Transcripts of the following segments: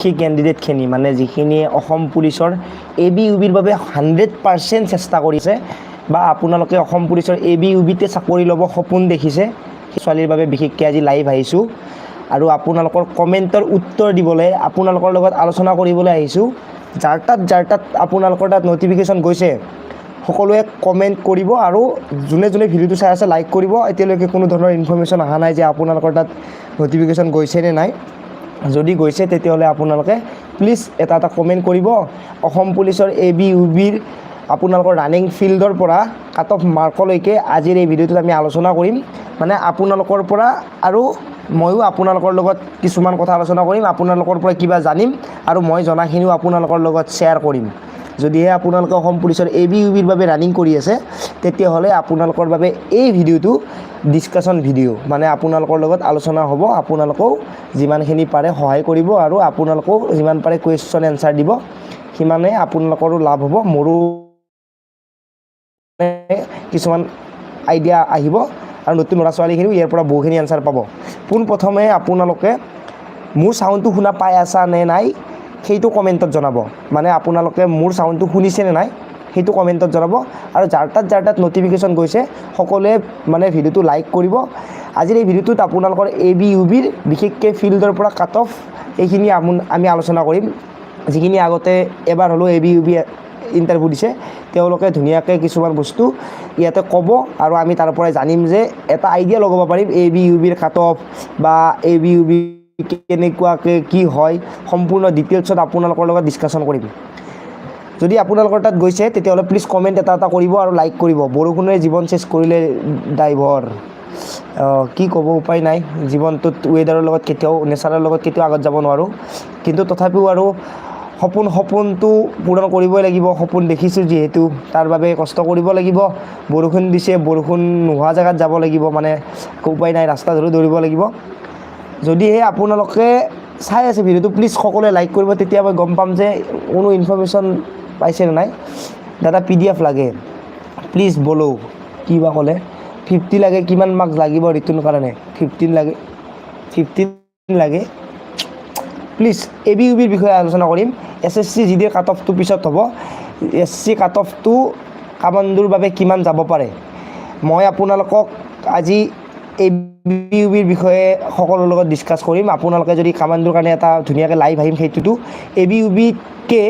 সেই কেণ্ডিডেটখিনি মানে যিখিনি অসম পুলিচৰ এ বি ইউ বিৰ বাবে হাণ্ড্ৰেড পাৰ্চেণ্ট চেষ্টা কৰিছে বা আপোনালোকে অসম পুলিচৰ এ বি ইউ বিতে চাকৰি ল'ব সপোন দেখিছে, সেই ছোৱালীৰ বাবে বিশেষকৈ আজি লাইভ আহিছোঁ। আৰু আপোনালোকৰ কমেণ্টৰ উত্তৰ দিবলৈ, আপোনালোকৰ লগত আলোচনা কৰিবলৈ আহিছোঁ। যাৰ তাত যাৰ তাত আপোনালোকৰ তাত ন'টিফিকেশ্যন গৈছে, সকলোৱে কমেণ্ট কৰিব আৰু যোনে যোনে ভিডিঅ'টো চাই আছে লাইক কৰিব। এতিয়ালৈকে কোনো ধৰণৰ ইনফৰ্মেশ্যন অহা নাই যে আপোনালোকৰ তাত ন'টিফিকেশ্যন গৈছে নে নাই। যদি গৈছে তেতিয়াহ'লে আপোনালোকে প্লিজ এটা এটা কমেণ্ট কৰিব। অসম পুলিচৰ এ বি ইউ বিৰ আপোনালোকৰ ৰানিং ফিল্ডৰ পৰা কাট অফ মাৰ্কলৈকে আজিৰ এই ভিডিঅ'টোত আমি আলোচনা কৰিম। মানে আপোনালোকৰ পৰা আৰু ময়ো আপোনালোকৰ লগত কিছুমান কথা আলোচনা কৰিম আপোনালোকৰ পৰা কিবা জানিম আৰু মই জনাখিনিও আপোনালোকৰ লগত শ্বেয়াৰ কৰিম। যদিহে আপোনালোকে অসম পুলিচৰ এ বি ইউ বিৰ বাবে ৰানিং কৰি আছে, তেতিয়াহ'লে আপোনালোকৰ বাবে এই ভিডিঅ'টো ডিছকাশ্যন ভিডিঅ' মানে আপোনালোকৰ লগত আলোচনা হ'ব, আপোনালোকেও যিমানখিনি পাৰে সহায় কৰিব আৰু আপোনালোকেও যিমান পাৰে কুৱেশ্যন এনচাৰ দিব, সিমানে আপোনালোকৰো লাভ হ'ব, মোৰো কিছুমান আইডিয়া আহিব আৰু নতুন ল'ৰা ছোৱালীখিনিও ইয়াৰ পৰা বহুখিনি এনচাৰ পাব। পোনপ্ৰথমে আপোনালোকে মোৰ চাউণ্ডটো শুনা পাই আছা নে নাই সেইটো কমেণ্টত জনাব। মানে আপোনালোকে মোৰ চাউণ্ডটো শুনিছে নে নাই, সেইটো কমেণ্টত জনাব। আৰু যাৰ তাত যাৰ তাত ন'টিফিকেশ্যন গৈছে, সকলোৱে মানে ভিডিঅ'টো লাইক কৰিব। আজিৰ এই ভিডিঅ'টোত আপোনালোকৰ এ বি ইউ বিৰ বিশেষকৈ ফিল্ডৰ পৰা কাট অফ এইখিনি আমি আলোচনা কৰিম। যিখিনি আগতে এবাৰ হ'লেও A B U B interview দিছে, তেওঁলোকে ধুনীয়াকৈ কিছুমান বস্তু ইয়াতে ক'ব আৰু আমি তাৰ পৰাই জানিম যে এটা আইডিয়া লগাব পাৰিম এ বি ইউ বিৰ কাট অফ বা এ বি ইউ বি কেনেকুৱাকৈ কি হয়, সম্পূৰ্ণ ডিটেইলছত আপোনালোকৰ লগত ডিছকাশ্যন কৰিম। যদি আপোনালোকৰ তাত গৈছে, তেতিয়াহ'লে প্লিজ কমেণ্ট এটা এটা কৰিব আৰু লাইক কৰিব। বৰষুণে জীৱন চেছ কৰিলে, ড্ৰাইভৰ। কি ক'ব উপায় নাই। জীৱনটোত ৱেডাৰৰ লগত কেতিয়াও, নেচাৰৰ লগত কেতিয়াও আগত যাব নোৱাৰোঁ। কিন্তু তথাপিও আৰু সপোন, সপোনটো পূৰণ কৰিবই লাগিব। সপোন দেখিছোঁ যিহেতু। তাৰ বাবে কষ্ট কৰিব লাগিব। বৰষুণ দিছে, বৰষুণ নোহোৱা জেগাত যাব লাগিব। মানে উপায় নাই ৰাস্তা ধৰি দৌৰিব লাগিব। যদিহে আপোনালোকে চাই আছে ভিডিঅ'টো প্লিজ সকলোৱে লাইক কৰিব, তেতিয়া মই গম পাম যে কোনো ইনফৰ্মেশ্যন পাইছে নে নাই। দাদা পি ডি এফ লাগে। প্লিজ বলো, কি বা ক'লে। ফিফটি লাগে, কিমান মাৰ্কছ লাগিব ৰিটাৰ্ণ কাৰণে? ফিফটিন লাগে ফিফটিন লাগে। প্লিজ এ বি ইউ বিৰ বিষয়ে আলোচনা কৰিম। এছ এছ চি জি ডিৰ কাট অফটো পিছত হ'ব এছ চি কাট অফটো কামাণ্ডোৰ বাবে কিমান যাব পাৰে? মই আপোনালোকক আজি এ বি ইউ বিৰ বিষয়ে সকলোৰ লগত ডিছকাছ কৰিম। আপোনালোকে যদি কামাণ্ডোৰ কাৰণে এটা ধুনীয়াকৈ লাইভ আহিম সেইটোতো। এ বি ইউ বিতকৈ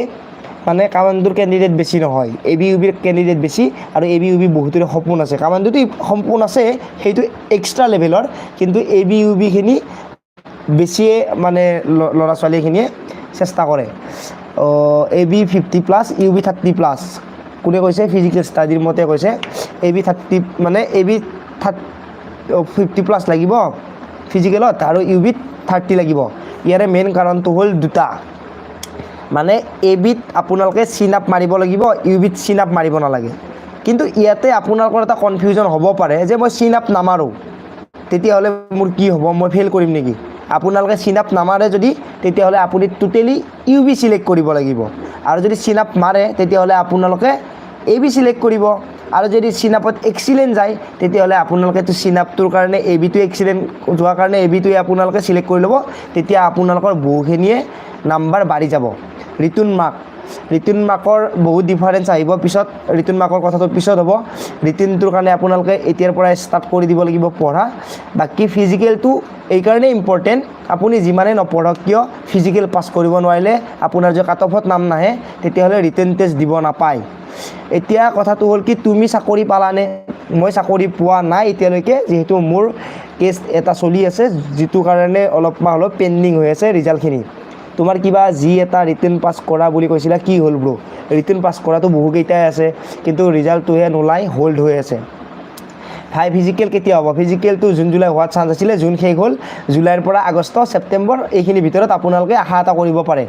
মানে কামাণ্ডোৰ কেণ্ডিডেট বেছি নহয়। এ বি ইউ বিৰ কেণ্ডিডেট বেছি আৰু এ বি ইউ বি বহুতৰে সপোন আছে। কামাণ্ডোটো সপোন আছে, সেইটো এক্সট্ৰা লেভেলৰ কিন্তু এ বি ইউ বিখিনি বেছিয়ে মানে ল'ৰা ছোৱালীখিনিয়ে চেষ্টা কৰে। A B fifty plus U B thirty plus কোনে কৈছে? ফিজিকেল ষ্টাডিৰ মতে কৈছে। এ বি থাৰ্টি মানে A B thirty fifty plus লাগিব ফিজিকেলত আৰু ইউ বিত থাৰ্টি লাগিব। ইয়াৰে মেইন কাৰণটো হ'ল দুটা। মানে এ বিত আপোনালোকে চিন আপ মাৰিব লাগিব ইউ বিত চিন আপ মাৰিব নালাগে। কিন্তু ইয়াতে আপোনালোকৰ এটা কনফিউজন হ'ব পাৰে যে মই চিন আপ নামাৰোঁ। তেতিয়াহ'লে মোৰ কি হ'ব, মই ফেইল কৰিম নেকি? আপোনালোকে চিন আপ নামাৰে যদি, তেতিয়াহ'লে আপুনি টোটেলি ইউ বি চিলেক্ট কৰিব লাগিব। আৰু যদি চিন আপ মাৰে, তেতিয়াহ'লে আপোনালোকে এ বি চিলেক্ট কৰিব। আৰু যদি চিন আপত এক্সিলেণ্ট যায়, তেতিয়াহ'লে আপোনালোকেতো চিন আপটোৰ কাৰণে এ বিটো এক্সিলেণ্ট যোৱাৰ কাৰণে এ বিটোৱে আপোনালোকে চিলেক্ট কৰি ল'ব, তেতিয়া আপোনালোকৰ বহুখিনিয়ে নাম্বাৰ বাঢ়ি যাব। ৰিটাৰ্ণ মাৰ্ক ৰিটাৰ্ণ মাৰ্কৰ বহুত ডিফাৰেঞ্চ আহিব পিছত ৰিটাৰ্ণ মাৰ্কৰ কথাটো পিছত হ'ব। ৰিটাৰ্ণটোৰ কাৰণে আপোনালোকে এতিয়াৰ পৰাই ষ্টাৰ্ট কৰি দিব লাগিব পঢ়া। বাকী ফিজিকেলটো এইকাৰণেই ইম্পৰ্টেণ্ট আপুনি যিমানেই নপঢ়ক কিয় ফিজিকেল পাছ কৰিব নোৱাৰিলে, আপোনাৰ যে কাট অফত নাম নাহে, তেতিয়াহ'লে ৰিটাৰ্ণ টেষ্ট দিব নাপায়। এতিয়া কথাটো হ'ল কি, তুমি চাকৰি পালানে? মই চাকৰি পোৱা নাই এতিয়ালৈকে, যিহেতু মোৰ কেছ এটা চলি আছে, যিটো কাৰণে অলপমান অলপ পেণ্ডিং হৈ আছে ৰিজাল্টখিনি। তোমাৰ কিবা যি এটা ৰিটাৰ্ণ পাছ কৰা বুলি কৈছিলা, কি হ'ল ব্ৰ ৰিটাৰ্ণ পাছ কৰাটো বহুকেইটাই আছে, কিন্তু ৰিজাল্টটোহে নোলাই হ'ল্ড হৈ আছে। ভাই ফিজিকেল কেতিয়া হ'ব? ফিজিকেলটো জুন, জুলাই হোৱাত চান্স আছিলে, জুন শেষ হ'ল। জুলাইৰ পৰা আগষ্ট, ছেপ্টেম্বৰ, এইখিনিৰ ভিতৰত আপোনালোকে আশা এটা কৰিব পাৰে।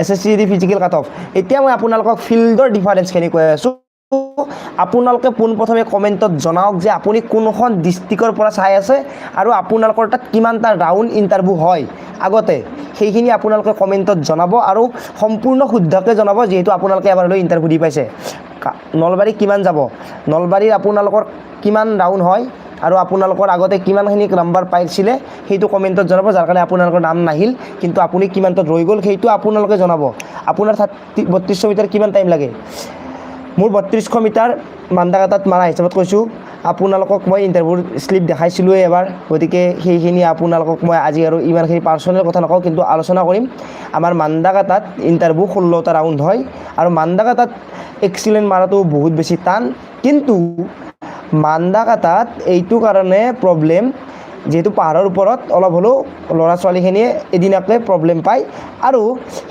S S C D physical cut off এতিয়া মই আপোনালোকক ফিল্ডৰ ডিফাৰেঞ্চখিনি কৈ আছোঁ। আপোনালোকে পোনপ্ৰথমে কমেণ্টত জনাওক যে আপুনি কোনখন ডিষ্ট্ৰিক্টৰ পৰা চাই আছে আৰু আপোনালোকৰ তাত কিমানটা ৰাউণ্ড ইণ্টাৰভিউ হয়। আগতে সেইখিনি আপোনালোকে কমেণ্টত জনাব আৰু সম্পূৰ্ণ শুদ্ধকৈ জনাব যিহেতু আপোনালোকে এবাৰ হ'লেও ইণ্টাৰভিউ দি পাইছে। নলবাৰী কিমান যাব? নলবাৰীৰ আপোনালোকৰ কিমান ৰাউণ্ড হয়? আৰু আপোনালোকৰ আগতে কিমানখিনি নাম্বাৰ পাইছিলে, সেইটো কমেণ্টত জনাব, যাৰ কাৰণে আপোনালোকৰ নাম নাহিল। কিন্তু আপুনি কিমানটোত ৰৈ গ'ল, সেইটো আপোনালোকে জনাব। আপোনাৰ থাৰ্টি, বত্ৰিছশ মিটাৰ কিমান টাইম লাগে? মোৰ বত্ৰিছশ মিটাৰ মান্দাকাটাত মাৰা হিচাপত কৈছোঁ। আপোনালোকক মই ইণ্টাৰভিউৰ শ্লিপ দেখাইছিলোঁৱেই এবাৰ। গতিকে সেইখিনি আপোনালোকক মই আজি আৰু ইমানখিনি পাৰ্চনেল কথা নকওঁ, কিন্তু আলোচনা কৰিম। আমাৰ মান্দাকাটাত ইণ্টাৰভিউ ষোল্লটা ৰাউণ্ড হয়। আৰু মান্দাকাটাত এক্সিলেণ্ট মাৰাটো বহুত বেছি টান। কিন্তু মান্দাকাটাত এইটো কাৰণে প্ৰব্লেম যিহেতু পাহাৰৰ ওপৰত অলপ হ'লেও ল'ৰা ছোৱালীখিনিয়ে এদিনাকে প্ৰব্লেম পায় আৰু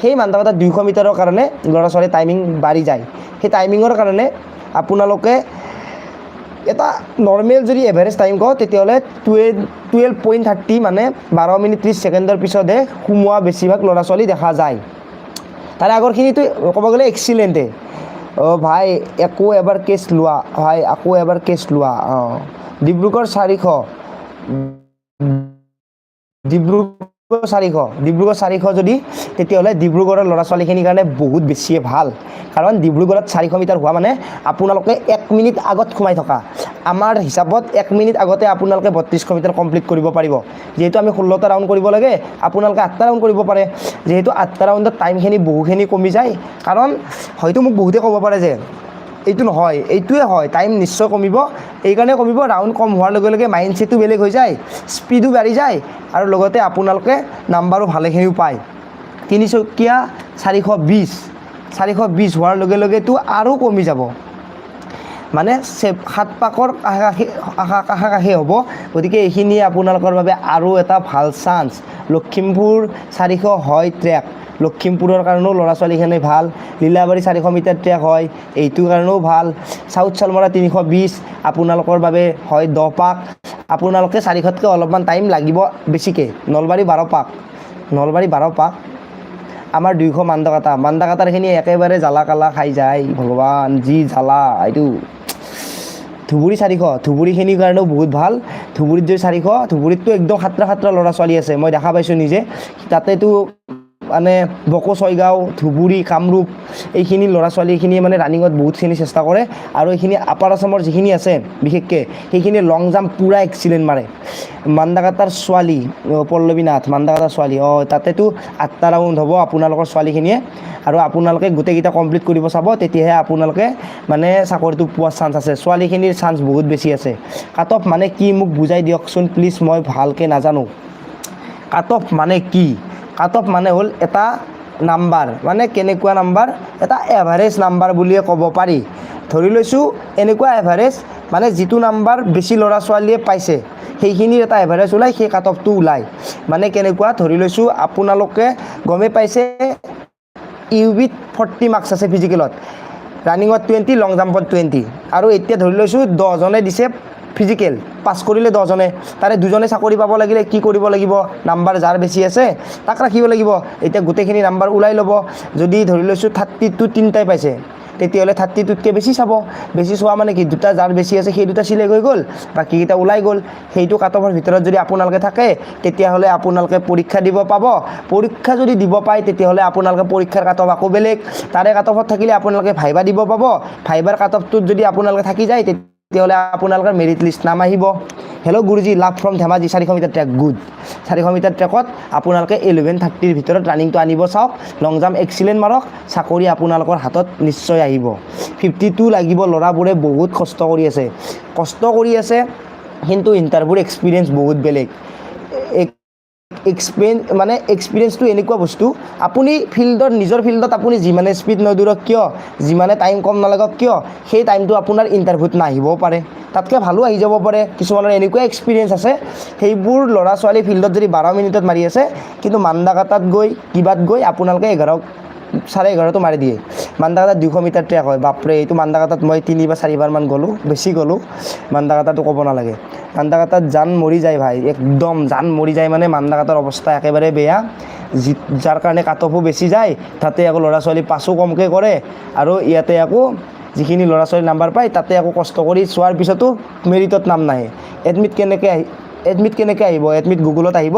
সেই মান্দাকাটাত দুইশ মিটাৰৰ কাৰণে ল'ৰা ছোৱালীৰ টাইমিং বাঢ়ি যায়। সেই টাইমিঙৰ কাৰণে আপোনালোকে এটা নৰ্মেল যদি এভাৰেজ টাইম কওঁ, তেতিয়াহ'লে টুৱেল্ভ টুৱেল্ভ পইণ্ট থাৰ্টি মানে বাৰ মিনিট ত্ৰিছ ছেকেণ্ডৰ পিছতহে সোমোৱা বেছিভাগ ল'ৰা ছোৱালী দেখা যায়। তাৰে আগৰখিনিতো ক'ব গ'লে এক্সিলেণ্টে অঁ ভাই, একো এবাৰ কেছ লোৱা। ভাই আকৌ এবাৰ কেছ লোৱা। অঁ। ডিব্ৰুগড় চাৰিশ। ডিব্ৰুগড় চাৰিশ ডিব্ৰুগড় চাৰিশ যদি, তেতিয়াহ'লে ডিব্ৰুগড়ৰ ল'ৰা ছোৱালীখিনিৰ কাৰণে বহুত বেছিয়ে ভালো। কাৰণ ডিব্ৰুগড়ত চাৰিশ মিটাৰ হোৱা মানে আপোনালোকে এক মিনিট আগত সোমাই থকা। আমাৰ হিচাপত এক মিনিট আগতে আপোনালোকে বত্ৰিছশ মিটাৰ কমপ্লিট কৰিব পাৰিব। যিহেতু আমি ষোল্লটা ৰাউণ্ড কৰিব লাগে, আপোনালোকে আঠটা ৰাউণ্ড কৰিব পাৰে। যিহেতু আঠটা ৰাউণ্ডত টাইমখিনি বহুখিনি কমি যায়। কাৰণ হয়তো মোক বহুতে ক'ব পাৰে যে এইটো নহয়, এইটোৱে হয় টাইম নিশ্চয় কমিব। এইকাৰণে কমিব ৰাউণ্ড কম হোৱাৰ লগে লগে মাইণ্ড ছেটো বেলেগ হৈ যায় স্পীডো বাঢ়ি যায় আৰু লগতে আপোনালোকে নাম্বাৰো ভালেখিনিও পায়। তিনিচকীয়া চাৰিশ বিছ চাৰিশ বিছ হোৱাৰ লগে লগেতো আৰু কমি যাব। মানে সাত পাকৰ কাষে কাষে কাষে কাষে হ'ব, গতিকে এইখিনিয়ে আপোনালোকৰ বাবে আৰু এটা ভালো চান্স লখিমপুৰ চাৰিশ হয় ট্ৰেক লখিমপুৰৰ কাৰণেও ল'ৰা ছোৱালীখিনি ভালো, লীলাবাৰী চাৰিশ মিটাৰ ট্ৰেক হয়, এইটোৰ কাৰণেও ভালো। চাউথ চালমৰা তিনিশ বিছ আপোনালোকৰ বাবে হয় দহ পাক। আপোনালোকে চাৰিশতকৈ অলপমান টাইম লাগিব বেছিকৈ। নলবাৰী বাৰ পাক। নলবাৰী বাৰ পাক। আমাৰ দুইশ মান্দকাটা। মান্দাকাটাৰখিনি একেবাৰে জ্বালা কালা খাই যায়। ভগৱান, যি জ্বালা, এইটো ধুবুৰী চাৰিশ। ধুবুৰীখিনিৰ কাৰণেও বহুত ভালো। ধুবুৰীত যদি চাৰিশ ধুবুৰীততো একদম সাতটা সাতটা ল'ৰা ছোৱালী আছে। মই দেখা পাইছোঁ নিজে। তাতেতো মানে বকো ছয়গাঁও, ধুবুৰী, কামৰূপ, এইখিনি ল'ৰা ছোৱালীখিনিয়ে মানে ৰানিঙত বহুতখিনি চেষ্টা কৰে। আৰু এইখিনি আপাৰ আছামৰ যিখিনি আছে, বিশেষকৈ সেইখিনি লং জাম্প পূৰা এক্সিলেণ্ট মাৰে। মান্দাকাটাৰ ছোৱালী পল্লৱী নাথ মান্দাকাটাৰ ছোৱালী, অঁ, তাতেতো আঠটা ৰাউণ্ড হ'ব আপোনালোকৰ ছোৱালীখিনিয়ে। আৰু আপোনালোকে গোটেইকেইটা কমপ্লিট কৰিব চাব, তেতিয়াহে আপোনালোকে মানে চাকৰিটো পোৱাৰ চান্স আছে। ছোৱালীখিনিৰ চান্স বহুত বেছি আছে। কাট অফ মানে কি, মোক বুজাই দিয়কচোন প্লিজ মই ভালকৈ নাজানো। কাট অফ মানে কি? কাট অফ মানে হ'ল এটা নাম্বাৰ। মানে কেনেকুৱা নাম্বাৰ? এটা এভাৰেজ নাম্বাৰ বুলিয়ে ক'ব পাৰি। ধৰি লৈছোঁ, এনেকুৱা এভাৰেজ মানে যিটো নাম্বাৰ বেছি ল'ৰা ছোৱালীয়ে পাইছে, সেইখিনিৰ এটা এভাৰেজ ওলায় সেই কাট অফটো ওলায় মানে কেনেকুৱা? ধৰি লৈছোঁ, আপোনালোকে গমেই পাইছে ইউ বিত ফৰ্টি মাৰ্কছ আছে ফিজিকেলত ৰানিঙত টুৱেণ্টি লং জাম্পত টুৱেণ্টি আৰু এতিয়া ধৰি লৈছোঁ, দহজনে দিছে ফিজিকেল পাছ কৰিলে দহজনে। তাৰে দুজনে চাকৰি পাব লাগিলে কি কৰিব লাগিব? নাম্বাৰ যাৰ বেছি আছে, তাক ৰাখিব লাগিব। এতিয়া গোটেইখিনি নাম্বাৰ ওলাই ল'ব। যদি ধৰি লৈছোঁ থাৰ্টি টু তিনিটাই পাইছে, তেতিয়াহ'লে থাৰ্টি টুতকৈ বেছি চাব। বেছি চোৱা মানে কি, দুটা যাৰ বেছি আছে, সেই দুটা চিলেক্ট হৈ গ'ল। বাকীকেইটা ওলাই গ'ল। সেইটো কাট অফৰ ভিতৰত যদি আপোনালোকে থাকে, তেতিয়াহ'লে আপোনালোকে পৰীক্ষা দিব পাব। পৰীক্ষা যদি দিব পায়, তেতিয়াহ'লে আপোনালোকে পৰীক্ষাৰ কাট অফ আকৌ বেলেগ। তাৰে কাট অফত থাকিলে আপোনালোকে ভাইবা দিব পাব। ভাইবাৰ কাট অফটোত যদি আপোনালোকে থাকি যায় তেতিয়াহ'লে আপোনালোকৰ মেৰিট লিষ্ট নাম আহিব। Hello' Guruji love from Dhemaji চাৰিশ মিটাৰ ট্ৰেক গুড চাৰিশ মিটাৰ ট্ৰেকত আপোনালোকে ইলেভেন থাৰ্টিৰ ভিতৰত ৰানিংটো আনিব চাওক। লং জাম্প এক্সিলেণ্ট মাৰক, চাকৰি আপোনালোকৰ হাতত নিশ্চয় আহিব। ফিফটি টু লাগিব, ল'ৰাবোৰে বহুত কষ্ট কৰি আছে। কষ্ট কৰি আছে, কিন্তু ইণ্টাৰভিউৰ এক্সপিৰিয়েঞ্চ বহুত বেলেগ। এক্সপিৰিয়েঞ্চ মানে এক্সপিৰিয়েঞ্চটো এনেকুৱা বস্তু, আপুনি ফিল্ডত, নিজৰ ফিল্ডত আপুনি যিমানে স্পীড নদৌৰক কিয়, যিমানে টাইম কম নালাগক কিয়, সেই টাইমটো আপোনাৰ ইণ্টাৰভিউত নাহিবও পাৰে। তাতকৈ ভালো আহি যাব পাৰে। কিছুমানৰ এনেকুৱা এক্সপিৰিয়েঞ্চ আছে, সেইবোৰ ল'ৰা ছোৱালী ফিল্ডত যদি বাৰ মিনিটত মাৰি আছে, কিন্তু মান্দাকাটাত গৈ, কিবাত গৈ আপোনালোকে এঘাৰ চাৰে এঘাৰটো মাৰি দিয়ে। মান্দাকাটাত দুশ মিটাৰ ট্ৰেক হয়। বাপৰে, এইটো মান্দাকাটাত মই তিনি বা চাৰিবাৰমান গ'লোঁ। বেছি গ'লোঁ। মান্দাকাটাটো ক'ব নালাগে। মান্দাকাটাত জান মৰি যায় ভাই, একদম জান মৰি যায় মানে মান্দাকাটাৰ অৱস্থা একেবাৰে বেয়া। যি, যাৰ কাৰণে কাট অফো বেছি যায়, তাতে আকৌ ল'ৰা ছোৱালী পাছো কমকৈ কৰে আৰু ইয়াতে আকৌ যিখিনি ল'ৰা ছোৱালী নাম্বাৰ পায়, তাতে আকৌ কষ্ট কৰি চোৱাৰ পিছতো মেৰিটত নাম নাহে। এডমিট কেনেকৈ আহি এডমিট কেনেকৈ আহিব? এডমিট গুগলত আহিব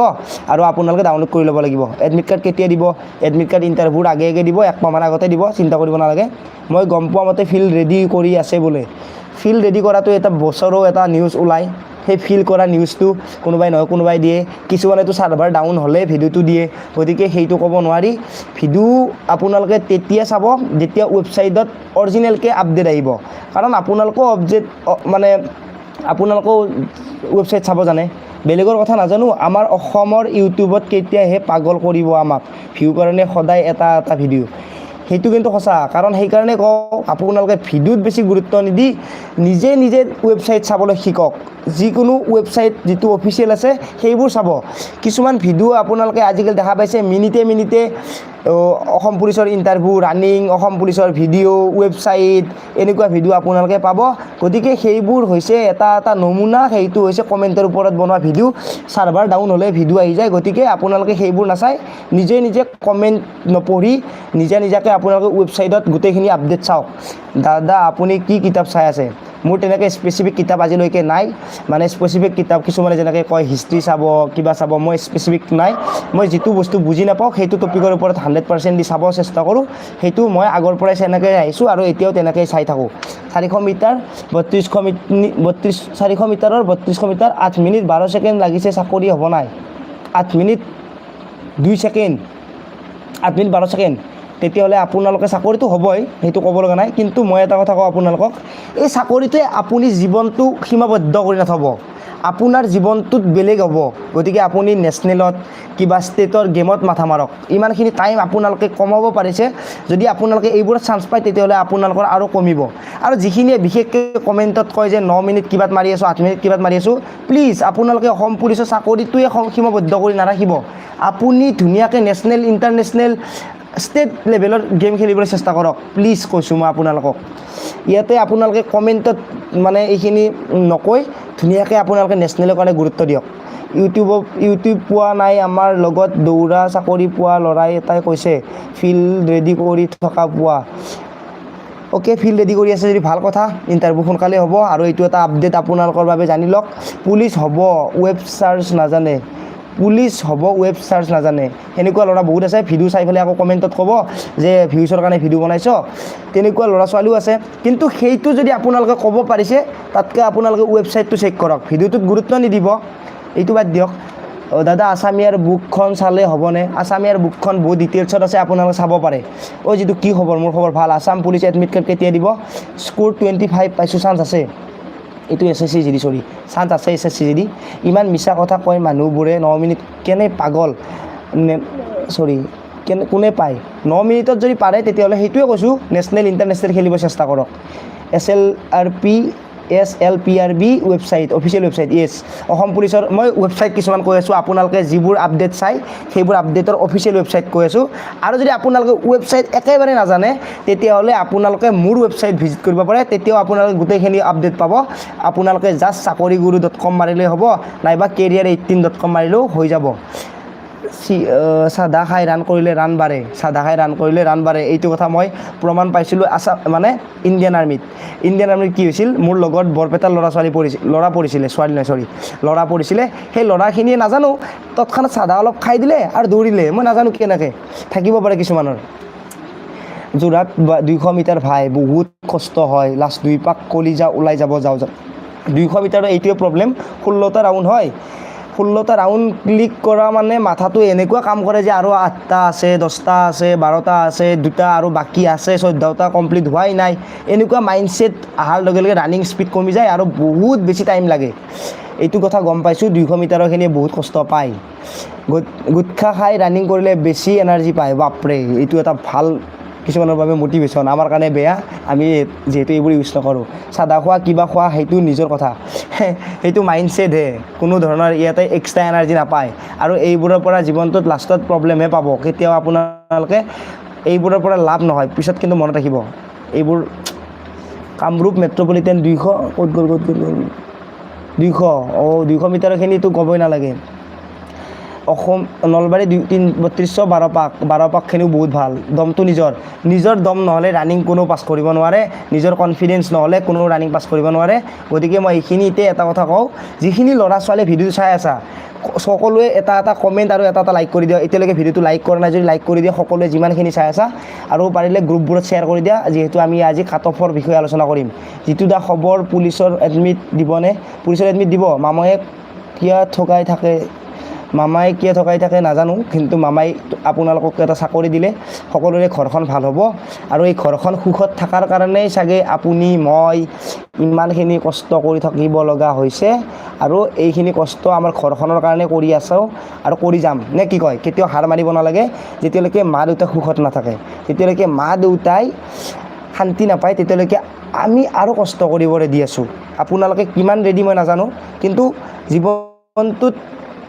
আৰু আপোনালোকে ডাউনলোড কৰি ল'ব লাগিব। এডমিট কাৰ্ড কেতিয়া দিব? এডমিট কাৰ্ড ইণ্টাৰভিউৰ আগে আগে দিব একমাহমান আগতে দিব, চিন্তা কৰিব নালাগে। মই গম পোৱা মতে ফিল্ড ৰেডি কৰি আছে বোলে। ফিল্ড ৰেডি কৰাটো এটা বছৰো এটা নিউজ ওলায় সেই ফিল কৰা নিউজটো কোনোবাই নহয়, কোনোবাই দিয়ে। কিছুমানেতো ছাৰ্ভাৰ ডাউন হ'লে ভিডিঅ'টো দিয়ে। গতিকে সেইটো ক'ব নোৱাৰি। ভিডিঅ' আপোনালোকে তেতিয়া চাব যেতিয়া ৱেবছাইটত অৰিজিনেলকৈ আপডেট আহিব। কাৰণ আপোনালোকেও অবজেক্ট মানে আপোনালোকেও ৱেবছাইট চাব জানে। বেলেগৰ কথা নাজানো, আমাৰ অসমৰ ইউটিউবত কেতিয়াহে পাগল কৰিব আমাক। ভিউ কাৰণে সদায় এটা এটা ভিডিঅ' সেইটো কিন্তু সঁচা, কাৰণ সেইকাৰণে কওঁ, আপোনালোকে ভিডিঅ'ত বেছি গুৰুত্ব নিদি, নিজে নিজে ৱেবছাইট চাবলৈ শিকক। যিকোনো ৱেবছাইট যিটো অফিচিয়েল আছে, সেইবোৰ চাব। কিছুমান ভিডিঅ' আপোনালোকে আজিকালি দেখা পাইছে, মিনিটে মিনিটে অসম পুলিচৰ ইণ্টাৰভিউ ৰানিং অসম পুলিচৰ ভিডিঅ' ৱেবছাইট এনেকুৱা ভিডিঅ' আপোনালোকে পাব। গতিকে সেইবোৰ হৈছে এটা এটা নমুনা, সেইটো হৈছে কমেণ্টৰ ওপৰত বনোৱা ভিডিঅ' ছাৰ্ভাৰ ডাউন হ'লে ভিডিঅ' আহি যায়। গতিকে আপোনালোকে সেইবোৰ নাচাই নিজে নিজে কমেণ্ট নপঢ়ি, নিজে, নিজাকৈ আপোনালোকে ৱেবছাইটত গোটেইখিনি আপডেট চাওক। দাদা, আপুনি কি কিতাপ চাই আছে? মোৰ তেনেকৈ স্পেচিফিক কিতাপ আজিলৈকে নাই। মানে স্পেচিফিক কিতাপ কিছুমানে যেনেকৈ কয় হিষ্ট্ৰী চাব, কিবা চাব, মই স্পেচিফিক নাই। মই যিটো বস্তু বুজি নাপাওঁ, সেইটো টপিকৰ ওপৰত হাণ্ড্ৰেড পাৰ্চেণ্ট দি চাব চেষ্টা কৰোঁ। সেইটো মই আগৰ পৰাই তেনেকৈ আহিছোঁ আৰু এতিয়াও তেনেকৈ চাই থাকোঁ। চাৰিশ মিটাৰ বত্ৰিছশ মি বত্ৰিছ চাৰিশ মিটাৰৰ বত্ৰিছশ মিটাৰ, আঠ মিনিট বাৰ ছেকেণ্ড লাগিছে চাকৰি হ'ব নাই। আঠ মিনিট দুই ছেকেণ্ড। আঠ মিনিট বাৰ ছেকেণ্ড। তেতিয়াহ'লে আপোনালোকে চাকৰিটো হ'বই, সেইটো ক'ব লগা নাই। কিন্তু মই এটা কথা কওঁ আপোনালোকক, এই চাকৰিটোৱে আপুনি জীৱনটো সীমাবদ্ধ কৰি নাথ'ব। আপোনাৰ জীৱনটোত বেলেগ হ'ব। গতিকে আপুনি নেশ্যনেলত কিবা ষ্টেটৰ গেমত মাথা মাৰক। ইমানখিনি টাইম আপোনালোকে কমাব পাৰিছে। যদি আপোনালোকে এইবোৰত চান্স পায়, তেতিয়াহ'লে আপোনালোকৰ আৰু কমিব। আৰু যিখিনিয়ে বিশেষকৈ কমেণ্টত কয় যে ন মিনিট কিবাত মাৰি আছোঁ, আঠ মিনিট কিবাত মাৰি আছোঁ, প্লিজ আপোনালোকে অসম পুলিচৰ চাকৰিটোৱে সীমাবদ্ধ কৰি নাৰাখিব। আপুনি ধুনীয়াকৈ নেশ্যনেল ইণ্টাৰনেশ্যনেল ষ্টেট লেভেলৰ গেম খেলিবলৈ চেষ্টা কৰক। প্লিজ কৈছোঁ মই আপোনালোকক। ইয়াতে আপোনালোকে কমেণ্টত মানে এইখিনি নকৈ ধুনীয়াকৈ আপোনালোকে নেশ্যনেলৰ কাৰণে গুৰুত্ব দিয়ক। ইউটিউবত ইউটিউব পোৱা নাই, আমাৰ লগত দৌৰা চাকৰি পোৱা ল'ৰাই এটাই কৈছে ফিল্ড ৰেডি কৰি থকা পোৱা। অ'কে ফিল্ড ৰেডি কৰি আছে যদি ভালো কথা ইণ্টাৰভিউ সোনকালে হ'ব আৰু এইটো এটা আপডেট আপোনালোকৰ বাবে জানি লওক। পুলিচ হ'ব ৱেব চাৰ্চ নাজানে। পুলিচ হ'ব ৱেব চাৰ্চ নাজানে। সেনেকুৱা ল'ৰা বহুত আছে, ভিডিঅ' চাই পেলাই আকৌ কমেণ্টত ক'ব যে, ভিউচৰ কাৰণে ভিডিঅ' বনাইছ। তেনেকুৱা ল'ৰা ছোৱালীও আছে। কিন্তু সেইটো যদি আপোনালোকে ক'ব পাৰিছে, তাতকৈ আপোনালোকে ৱেবছাইটটো চেক কৰক। ভিডিঅ'টোত গুৰুত্ব নিদিব। এইটো বাদ দিয়ক। দাদা আছামিয়াৰ বুকখন চালে হ'বনে? আছামিয়াৰ বুকখন বহুত ডিটেইলছত আছে, আপোনালোকে চাব পাৰে। অ' যিটো কি খবৰ? মোৰ খবৰ ভালো। আছাম পুলিচ এডমিট কাৰ্ড কেতিয়া দিব? স্ক'ৰ টুৱেণ্টি ফাইভ পাইছোঁ চান্স আছে। এইটো S S C G D চৰি চান্স আছে S S C G D ইমান মিছা কথা কয় মানুহবোৰে ন মিনিট কেনে পাগল, নে চৰি কেনে, কোনে পায়? ন মিনিটত যদি পাৰে, তেতিয়াহ'লে সেইটোৱে কৈছোঁ, নেশ্যনেল, ইণ্টাৰনেশ্যনেল খেলিব চেষ্টা কৰক। S L R P S L P R B website official website yes Assam পুলিচৰ, মই ৱেবছাইট কিছুমান কৈ আছোঁ, আপোনালোকে যিবোৰ আপডেট চাই সেইবোৰ আপডেটৰ অফিচিয়েল ৱেবছাইট কৈ আছোঁ। আৰু যদি আপোনালোকে ৱেবছাইট একেবাৰে নাজানে, তেতিয়াহ'লে আপোনালোকে মোৰ ৱেবছাইট ভিজিট কৰিব পাৰে, তেতিয়াও আপোনালোকে গোটেইখিনি আপডেট পাব। আপোনালোকে জাষ্ট চাকৰিগুৰু ডট কম মাৰিলেই হ'ব, নাইবা কেৰিয়াৰ এইটিন ডট কম মাৰিলেও হৈ যাব। চি চাধা খাই ৰান কৰিলে ৰান বাঢ়ে চাধা খাই ৰান কৰিলে ৰান বাঢ়ে। এইটো কথা মই প্ৰমাণ পাইছিলোঁ আছাম মানে ইণ্ডিয়ান আৰ্মিত। ইণ্ডিয়ান আৰ্মিত কি হৈছিল? মোৰ লগত বৰপেটাৰ ল'ৰা ছোৱালী পঢ়িছিল ল'ৰা পঢ়িছিলে ছোৱালী নহয়, চৰি, ল'ৰা পঢ়িছিলে সেই ল'ৰাখিনিয়ে নাজানো তৎক্ষণাত চাধা অলপ খাই দিলে আৰু দৌৰিলে। মই নাজানো কেনেকৈ। থাকিব পাৰে কিছুমানৰ। যোৰহাট দুইশ মিটাৰ ভাই, বহুত কষ্ট হয়। লাষ্ট দুই পাক কলিজা ওলাই যাব, যাওঁ দুইশ মিটাৰৰ এইটোৱে প্ৰব্লেম ষোল্লটা ৰাউণ্ড হয়। ষোল্লটা ৰাউণ্ড ক্লিক কৰা মানে মাথাটো এনেকুৱা কাম কৰে যে আৰু আঠটা আছে দহটা আছে, বাৰটা আছে, দুটা আৰু বাকী আছে, চৈধ্যটা কমপ্লিট হোৱাই নাই। এনেকুৱা মাইণ্ডছেট অহাৰ লগে লগে ৰানিং স্পীড কমি যায় আৰু বহুত বেছি টাইম লাগে। এইটো কথা গম পাইছোঁ, দুইশ মিটাৰৰখিনিয়ে বহুত কষ্ট পায়। গুট গুটখা খাই ৰানিং কৰিলে বেছি এনাৰ্জি পায়, বাপৰে, এইটো এটা ভালো কিছুমানৰ বাবে মটিভেশ্যন আমাৰ কাৰণে বেয়া, আমি যিহেতু এইবোৰ ইউজ নকৰোঁ। চাদা খোৱা, কিবা খোৱা, সেইটো নিজৰ কথা। সেইটো মাইণ্ডছেটহে কোনো ধৰণৰ ইয়াতে এক্সট্ৰা এনাৰ্জি নাপায়। আৰু এইবোৰৰ পৰা জীৱনটোত লাষ্টত প্ৰব্লেমহে পাব। কেতিয়াও আপোনালোকে এইবোৰৰ পৰা লাভ নহয়। পিছত কিন্তু মনত ৰাখিব এইবোৰ কামৰূপ মেট্ৰপলিটেন দুইশ ক'ত গ'ল ক'ত গ'ল? দুইশ। অঁ, দুইশ মিটাৰখিনিতো ক'বই নালাগে। অসম নলবাৰী দুই, তিনি, বত্ৰিছশ বাৰ পাক, বাৰ পাকখিনিও বহুত ভালো। দমটো নিজৰ। নিজৰ দম নহ'লে ৰানিং কোনো পাছ কৰিব নোৱাৰে। নিজৰ কনফিডেঞ্চ নহ'লে কোনো ৰানিং পাছ কৰিব নোৱাৰে। গতিকে মই এইখিনিতে এটা কথা কওঁ, যিখিনি ল'ৰা ছোৱালীয়ে ভিডিঅ' চাই আছা, সকলোৱে এটা এটা কমেণ্ট আৰু এটা এটা লাইক কৰি দিয়া। এতিয়ালৈকে ভিডিঅ'টো লাইক কৰা নাই, যদি লাইক কৰি দিয়া, সকলোৱে যিমানখিনি চাই আছা, আৰু পাৰিলে গ্ৰুপবোৰত শ্বেয়াৰ কৰি দিয়া, যিহেতু আমি আজি কাট অফৰ বিষয়ে আলোচনা কৰিম। যিটো দা খবৰ পুলিচৰ এডমিট দিবনে? পুলিচৰ এডমিট দিব? মাময়ে কিয় ঠগাই থাকে। মামাই কিয় থকাই থাকে নাজানো, কিন্তু মামাই আপোনালোকক এটা চাকৰি দিলে, সকলোৰে ঘৰখন ভালো হ'ব। আৰু এই ঘৰখন সুখত থকাৰ কাৰণেই চাগে আপুনি, মই ইমানখিনি কষ্ট কৰি থাকিব লগা হৈছে। আৰু এইখিনি কষ্ট আমাৰ ঘৰখনৰ কাৰণে কৰি আছোঁ আৰু কৰি যাম। নে কি কয়? কেতিয়াও হাৰ মাৰিব নালাগে। যেতিয়ালৈকে মা দেউতা সুখত নাথাকে, যেতিয়ালৈকে মা দেউতাই শান্তি নাপায়, তেতিয়ালৈকে আমি আৰু কষ্ট কৰিবলৈ দি আছোঁ। আপোনালোকে কিমান ৰেডি মই নাজানো, কিন্তু জীৱনটোত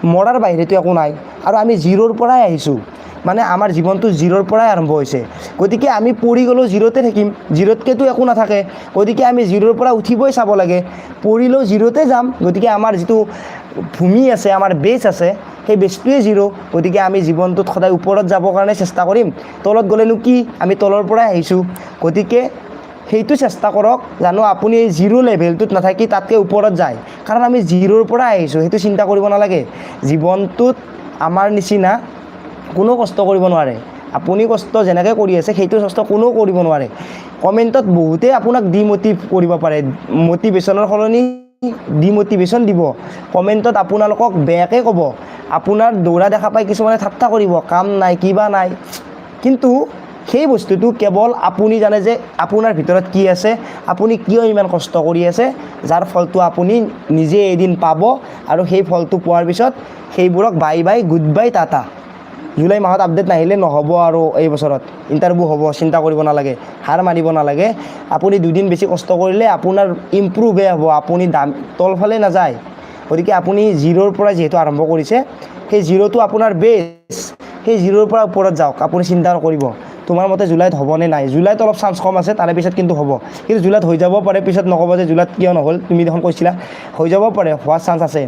মৰাৰ বাহিৰেতো একো নাই। আৰু আমি জিৰ'ৰ পৰাই আহিছোঁ। মানে আমাৰ জীৱনটো জিৰ'ৰ পৰাই আৰম্ভ হৈছে। গতিকে আমি পৰি গ'লেও জিৰ'তে থাকিম। জিৰ'তকেতো একো নাথাকে। গতিকে আমি জিৰ'ৰ পৰা উঠিবই চাব লাগে। পৰিলেও জিৰ'তে যাম। গতিকে আমাৰ যিটো ভূমি আছে, আমাৰ বেছ আছে, সেই বেছটোৱে জিৰ' গতিকে আমি জীৱনটোত সদায় ওপৰত যাবৰ কাৰণে চেষ্টা কৰিম। তলত গ'লেনো কি? আমি তলৰ পৰাই আহিছোঁ। গতিকে সেইটো চেষ্টা কৰক জানো আপুনি জিৰ' লেভেলটোত নাথাকি তাতকৈ ওপৰত যায়। কাৰণ আমি জিৰ'ৰ পৰা আহিছোঁ, সেইটো চিন্তা কৰিব নালাগে। জীৱনটোত আমাৰ নিচিনা কোনো কষ্ট কৰিব নোৱাৰে। আপুনি কষ্ট যেনেকৈ কৰি আছে, সেইটো কষ্ট কোনেও কৰিব নোৱাৰে। কমেণ্টত বহুতেই আপোনাক ডিম'টিভ কৰিব পাৰে। মটিভেশ্যনৰ সলনি ডিম'টিভেশ্যন দিব। কমেণ্টত আপোনালোকক বেয়াকৈ ক'ব। আপোনাৰ দৌৰা দেখা পাই কিছুমানে ঠাট্টা কৰিব। কাম নাই, কিবা নাই। কিন্তু সেই বস্তুটো কেৱল আপুনি জানে যে আপোনাৰ ভিতৰত কি আছে, আপুনি কিয় ইমান কষ্ট কৰি আছে, যাৰ ফলটো আপুনি নিজে এদিন পাব আৰু সেই ফলটো পোৱাৰ পিছত সেইবোৰক bye bye, good bye, tata. জুলাই মাহত আপডেট নাহিলে নহ'ব আৰু এই বছৰত। ইণ্টাৰভিউ হ'ব, চিন্তা কৰিব নালাগে, হাৰ মাৰিব নালাগে। আপুনি দুদিন বেছি কষ্ট কৰিলে আপোনাৰ ইম্প্ৰুভহে হ'ব, আপুনি দাম, তলফালে নাযায়। গতিকে আপুনি জিৰ'ৰ পৰা যিহেতু আৰম্ভ কৰিছে, সেই জিৰ'টো আপোনাৰ বেছ সেই জিৰ'ৰ পৰা ওপৰত যাওক, আপুনি চিন্তা নকৰিব। তোমাৰ মতে জুলাইত হ'বনে নাই? জুলাইত অলপ চান্স কম আছে, তাৰে পিছত কিন্তু হ'ব। কিন্তু জুলাইত হৈ যাব পাৰে, পিছত নক'ব যে জুলাইত কিয় নহ'ল, তুমি দেখোন কৈছিলা। হৈ যাব পাৰে হোৱাৰ চান্স আছে।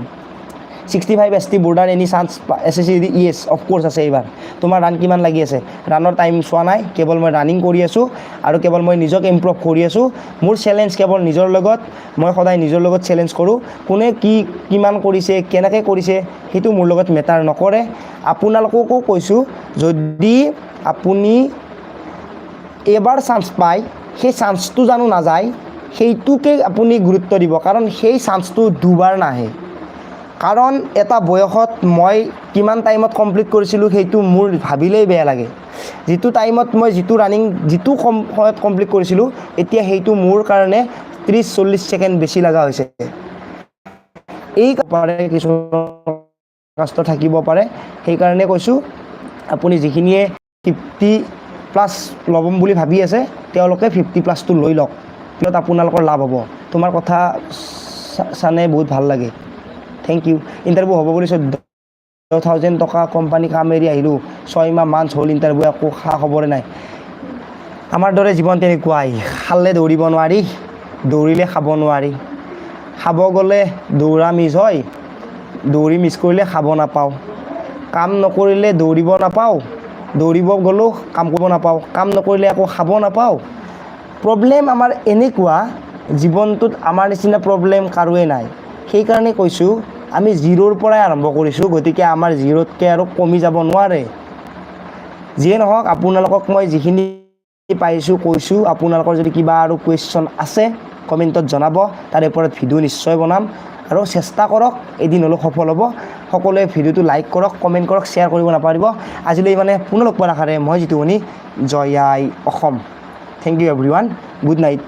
Sixty five S T border any chance S S C yes of course আছে এইবাৰ। তোমাৰ ৰাণ কিমান লাগি আছে? ৰাণৰ টাইম চোৱা নাই, কেৱল মই ৰানিং কৰি আছোঁ আৰু কেৱল মই নিজক ইম্প্ৰুভ কৰি আছোঁ। মোৰ চেলেঞ্জ কেৱল নিজৰ লগত, মই সদায় নিজৰ লগত চেলেঞ্জ কৰোঁ। কোনে কি, কিমান কৰিছে, কেনেকৈ কৰিছে, সেইটো মোৰ লগত মেটাৰ নকৰে। আপোনালোককো কৈছোঁ, যদি আপুনি এবাৰ চান্স পায় সেই চান্সটো জানো নাযায়, সেইটোকে আপুনি গুৰুত্ব দিব, কাৰণ সেই চান্সটো দুবাৰ নাহে। কাৰণ এটা বয়সত মই কিমান টাইমত কমপ্লিট কৰিছিলোঁ সেইটো মোৰ ভাবিলেই বেয়া লাগে। যিটো টাইমত মই যিটো ৰানিং যিটো কম, সময়ত কমপ্লিট কৰিছিলোঁ, এতিয়া সেইটো মোৰ কাৰণে ত্ৰিছ চল্লিছ ছেকেণ্ড বেছি লগা হৈছে। এই কিছুমান কষ্ট থাকিব পাৰে, সেইকাৰণে কৈছোঁ, আপুনি যিখিনিয়ে ফিফটি প্লাছ ল'ম বুলি ভাবি আছে, তেওঁলোকে ফিফটি প্লাছটো লৈ লওক। পিছত আপোনালোকৰ লাভ হ'ব। তোমাৰ কথা চানে বহুত ভালো লাগে। থেংক ইউ ইণ্টাৰভিউ হ'ব বুলি চৈধ্য থাউজেণ্ড টকা কোম্পানী কাম এৰি আহিলোঁ। ছয়মাহ মান্থ হ'ল ইণ্টাৰভিউ একো খা খবৰে নাই। আমাৰ দৰে জীৱন তেনেকুৱাই। খালে দৌৰিব নোৱাৰি, দৌৰিলে খাব নোৱাৰি। খাব গ'লে দৌৰা মিছ হয়, দৌৰি মিছ কৰিলে খাব নাপাওঁ। কাম নকৰিলে দৌৰিব নাপাওঁ। দৌৰিব গ'লেও কাম কৰিব নাপাওঁ। কাম নকৰিলে আকৌ খাব নাপাওঁ। প্ৰব্লেম আমাৰ এনেকুৱা, জীৱনটোত আমাৰ নিচিনা প্ৰব্লেম কাৰোৱে নাই। সেইকাৰণে কৈছোঁ, আমি জিৰ'ৰ পৰাই আৰম্ভ কৰিছোঁ, গতিকে আমাৰ জিৰ'তকৈ আৰু কমি যাব নোৱাৰে। যিয়ে নহওক, আপোনালোকক মই যিখিনি পাইছোঁ, কৈছোঁ, আপোনালোকৰ যদি কিবা আৰু কুৱেশ্যন আছে কমেণ্টত জনাব। তাৰে ওপৰত ভিডিঅ' নিশ্চয় বনাম। আৰু চেষ্টা কৰক, এদিন হ'লেও সফল হ'ব। সকলোৱে ভিডিঅ'টো লাইক কৰক কমেণ্ট কৰক শ্বেয়াৰ কৰিব নাপাহৰিব। আজিলৈ মানে পুনৰ লগ পোৱাৰ আশাৰে মই যিটো শুনি জয় I Assam. Thank you everyone good night